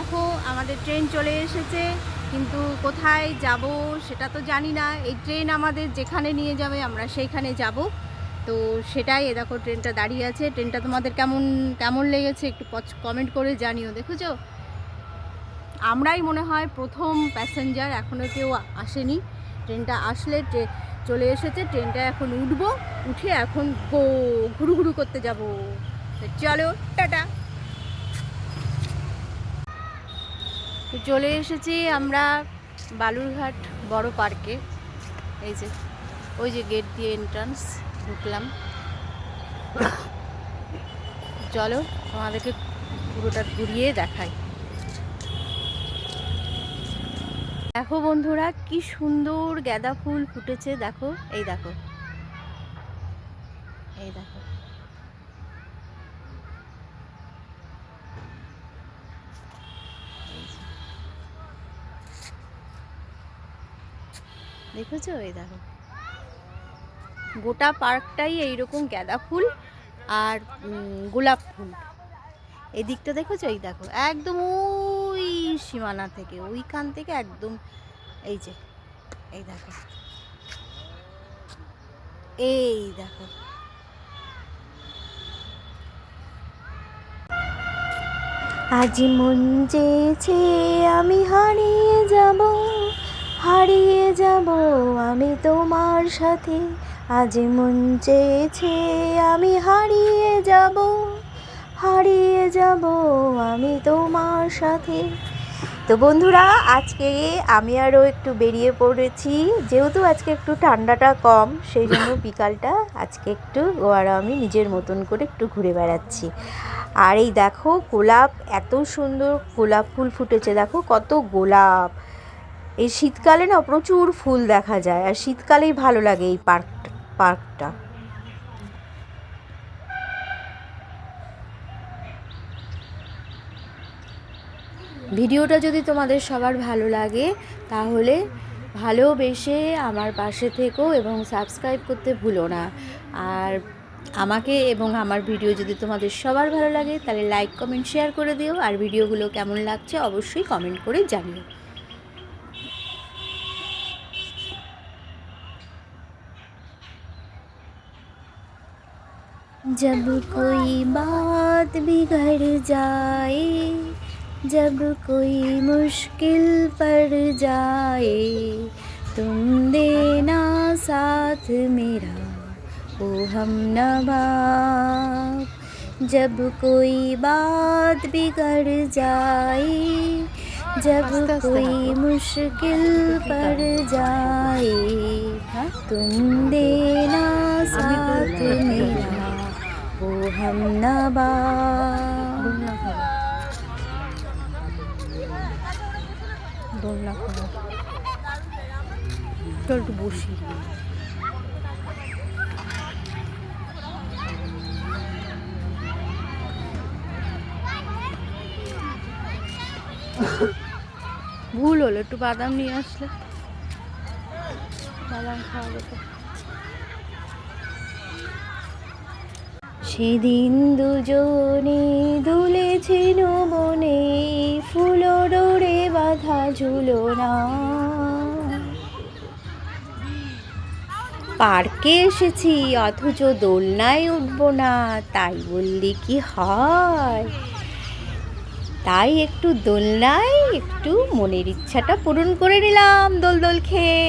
দেখো, আমাদের ট্রেন চলে এসেছে, কিন্তু কোথায় যাব সেটা তো জানি না। এই ট্রেন আমাদের যেখানে নিয়ে যাবে, আমরা সেইখানে যাব। তো সেটাই এ দেখো, ট্রেনটা দাঁড়িয়ে আছে। ট্রেনটা তোমাদের কেমন কেমন লেগেছে একটু কমেন্ট করে জানিও, দেখেছ? আমরাই মনে হয় প্রথম প্যাসেঞ্জার এখনও কেউ আসেনি। ট্রেনটা আসলে ট্রে- চলে এসেছে, ট্রেনটা এখন উঠবো, উঠে এখন গো, ঘুরু ঘুরু করতে যাব। চলো, টাটা! তো চলে এসেছি আমরা বালুরঘাট বড় পার্কে। এই যে, ওই যে গেট দিয়ে এন্ট্রান্স ঢুকলাম। চলো তোমাদেরকে পুরোটা ঘুরিয়ে দেখাই। দেখো বন্ধুরা, কি সুন্দর গাঁদা ফুল ফুটেছে, দেখো, এই দেখো। এই দেখো। দেখেছ? এই দেখো। গোটা পার্কটাই এইরকম গাঁদা ফুল আর গোলাপ ফুল। এই দিকটা দেখেছ? এই দেখো। একদম ওই সীমানা থেকে, ওইখান থেকে একদম এই যে, এই দেখো। এই দেখো। আজ মন চেয়েছে আমি হারিয়ে হারিয়ে যাব আমি তোমার সাথে। আজ মন চেয়েছে আমি হারিয়ে যাব। হারিয়ে যাব আমি তোমার সাথে। তো বন্ধুরা আজকে আমি আরও একটু বেরিয়ে পড়েছি। যেহেতু আজকে একটু ঠান্ডাটা কম সেই জন্য বিকালটা আজকে একটু আর আমি নিজের মতন করে একটু ঘুরে বেড়াচ্ছি। আর এই দেখো গোলাপ এত সুন্দর গোলাপ ফুল ফুটেছে। দেখো কত গোলাপ। এই শীতকালে না প্রচুর ফুল দেখা যায়, আর শীতকালেই ভালো লাগে এই পার্ক, পার্কটা। ভিডিওটা যদি তোমাদের সবার ভালো লাগে, তাহলে ভালোবেসে আমার পাশে থেকো এবং সাবস্ক্রাইব করতে ভুলো না। আর আমাকে এবং আমার ভিডিও যদি তোমাদের সবার ভালো লাগে, তাহলে লাইক, কমেন্ট, শেয়ার করে দিও। আর ভিডিওগুলো কেমন লাগছে অবশ্যই কমেন্ট করে জানিও। जब कोई बात बिगड़ जाए जब कोई मुश्किल पड़ जाए तुम देना साथ मेरा ओ हम नवा जब कोई बात बिगड़ जाए जब कोई मुश्किल पड़ जाए तुम देना দোলনা একটু বসি ভুল হলো একটু বাদাম নিয়ে আসলে। বাদাম খাওয়া যেত সেদিন দুজনে দুলেছিল মনে ফুল ডোরে বাঁধা ঝুলো না পার্কে এসেছি, অথচ দোলনায় উঠবো না, তাই বললি কি হয়? তাই একটু দোলনায় একটু মনের ইচ্ছাটা পূরণ করে নিলাম দোল দোল খেয়ে।